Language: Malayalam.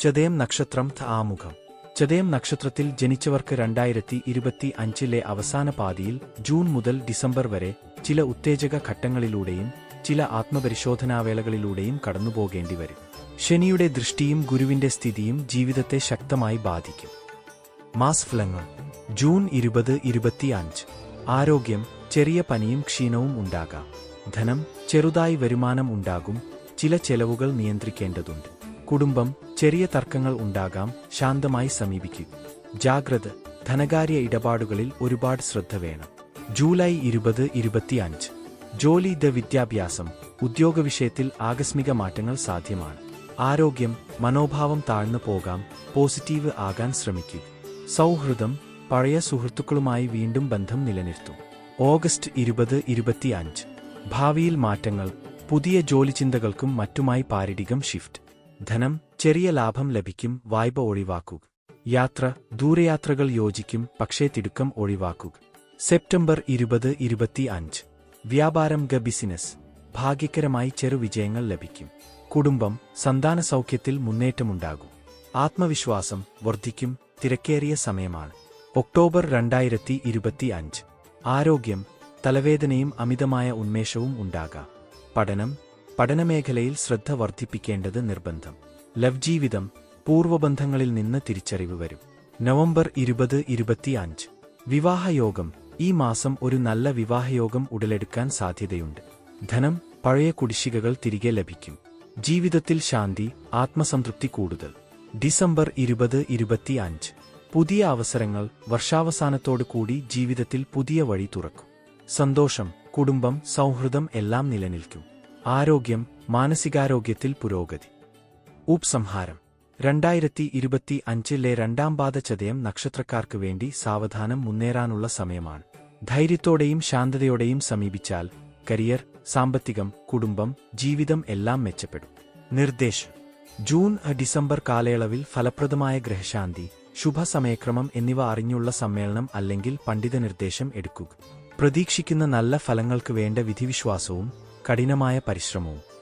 ചതയം നക്ഷത്രം ധ ആമുഖം. ചതയം നക്ഷത്രത്തിൽ ജനിച്ചവർക്ക് രണ്ടായിരത്തി ഇരുപത്തി അഞ്ചിലെ അവസാന പാതിയിൽ ജൂൺ മുതൽ ഡിസംബർ വരെ ചില ഉത്തേജക ഘട്ടങ്ങളിലൂടെയും ചില ആത്മപരിശോധനാവേളകളിലൂടെയും കടന്നുപോകേണ്ടി വരും ശനിയുടെ ദൃഷ്ടിയും ഗുരുവിന്റെ സ്ഥിതിയും ജീവിതത്തെ ശക്തമായി ബാധിക്കും. മാസ് ഫലങ്ങൾ ജൂൺ ഇരുപത് ഇരുപത്തിയഞ്ച് ആരോഗ്യം ചെറിയ പനിയും ക്ഷീണവും ഉണ്ടാകാം. ധനം ചെറുതായി വരുമാനം ഉണ്ടാകും. ചില ചെലവുകൾ നിയന്ത്രിക്കേണ്ടതുണ്ട്. കുടുംബം ചെറിയ തർക്കങ്ങൾ ഉണ്ടാകാം ശാന്തമായി സമീപിക്കുക ജാഗ്രത ധനകാര്യ ഇടപാടുകളിൽ ഒരുപാട് ശ്രദ്ധ വേണം. ജൂലൈ ഇരുപത് ഇരുപത്തിയഞ്ച്. ജോലി ദ വിദ്യാഭ്യാസം ഉദ്യോഗ വിഷയത്തിൽ ആകസ്മിക മാറ്റങ്ങൾ സാധ്യമാണ്. ആരോഗ്യം മനോഭാവം താഴ്ന്നു പോകാം പോസിറ്റീവ് ആകാൻ ശ്രമിക്കുക സൗഹൃദം പഴയ സുഹൃത്തുക്കളുമായി വീണ്ടും ബന്ധം നിലനിർത്തും. ഓഗസ്റ്റ് ഇരുപത് ഇരുപത്തിയഞ്ച്. ഭാവിയിൽ മാറ്റങ്ങൾ പുതിയ ജോലി ചിന്തകൾക്കും മറ്റുമായി പാരിടികം ഷിഫ്റ്റ്. ധനം ചെറിയ ലാഭം ലഭിക്കും വായ്പ ഒഴിവാക്കുക. യാത്ര ദൂരയാത്രകൾ യോജിക്കും പക്ഷേ തിടുക്കം ഒഴിവാക്കുക. സെപ്റ്റംബർ ഇരുപത് ഇരുപത്തി അഞ്ച് വ്യാപാരം ഗ ബിസിനസ് ഭാഗ്യകരമായി ചെറുവിജയങ്ങൾ ലഭിക്കും. കുടുംബം സന്താന സൗഖ്യത്തിൽ മുന്നേറ്റമുണ്ടാകും. ആത്മവിശ്വാസം വർദ്ധിക്കും തിരക്കേറിയ സമയമാണ്. ഒക്ടോബർ രണ്ടായിരത്തി ഇരുപത്തി അഞ്ച് ആരോഗ്യം തലവേദനയും അമിതമായ ഉന്മേഷവും ഉണ്ടാകാം. പഠനം പഠനമേഖലയിൽ ശ്രദ്ധ വർദ്ധിപ്പിക്കേണ്ടത് നിർബന്ധം. ലവ് ജീവിതം പൂർവബന്ധങ്ങളിൽ നിന്ന് തിരിച്ചറിവ് വരും. നവംബർ ഇരുപത് ഇരുപത്തിയഞ്ച്. വിവാഹയോഗം. ഈ മാസം ഒരു നല്ല വിവാഹയോഗം ഉടലെടുക്കാൻ സാധ്യതയുണ്ട്. ധനം പഴയ കുടിശ്ശികകൾ തിരികെ ലഭിക്കും. ജീവിതത്തിൽ ശാന്തി ആത്മസംതൃപ്തി കൂടുതൽ. ഡിസംബർ ഇരുപത് ഇരുപത്തിയഞ്ച്. പുതിയ അവസരങ്ങൾ വർഷാവസാനത്തോടു കൂടി ജീവിതത്തിൽ പുതിയ വഴി തുറക്കും. സന്തോഷം കുടുംബം സൗഹൃദം എല്ലാം നിലനിൽക്കും. ആരോഗ്യം മാനസികാരോഗ്യത്തിൽ പുരോഗതി. ഉപസംഹാരം. രണ്ടായിരത്തി ഇരുപത്തി അഞ്ചിലെ രണ്ടാം പാദ ചതയം നക്ഷത്രക്കാർക്ക് വേണ്ടി സാവധാനം മുന്നേറാനുള്ള സമയമാണ്. ധൈര്യത്തോടെയും ശാന്തതയോടെയും സമീപിച്ചാൽ കരിയർ സാമ്പത്തികം കുടുംബം ജീവിതം എല്ലാം മെച്ചപ്പെടും. നിർദ്ദേശം. ജൂൺ ഡിസംബർ കാലയളവിൽ ഫലപ്രദമായ ഗ്രഹശാന്തി ശുഭസമയക്രമം എന്നിവ അറിഞ്ഞുള്ള സമ്മേളനം അല്ലെങ്കിൽ പണ്ഡിത നിർദ്ദേശം എടുക്കുക. പ്രതീക്ഷിക്കുന്ന നല്ല ഫലങ്ങൾക്ക് വേണ്ട വിധിവിശ്വാസവും കഠിനമായ പരിശ്രമവും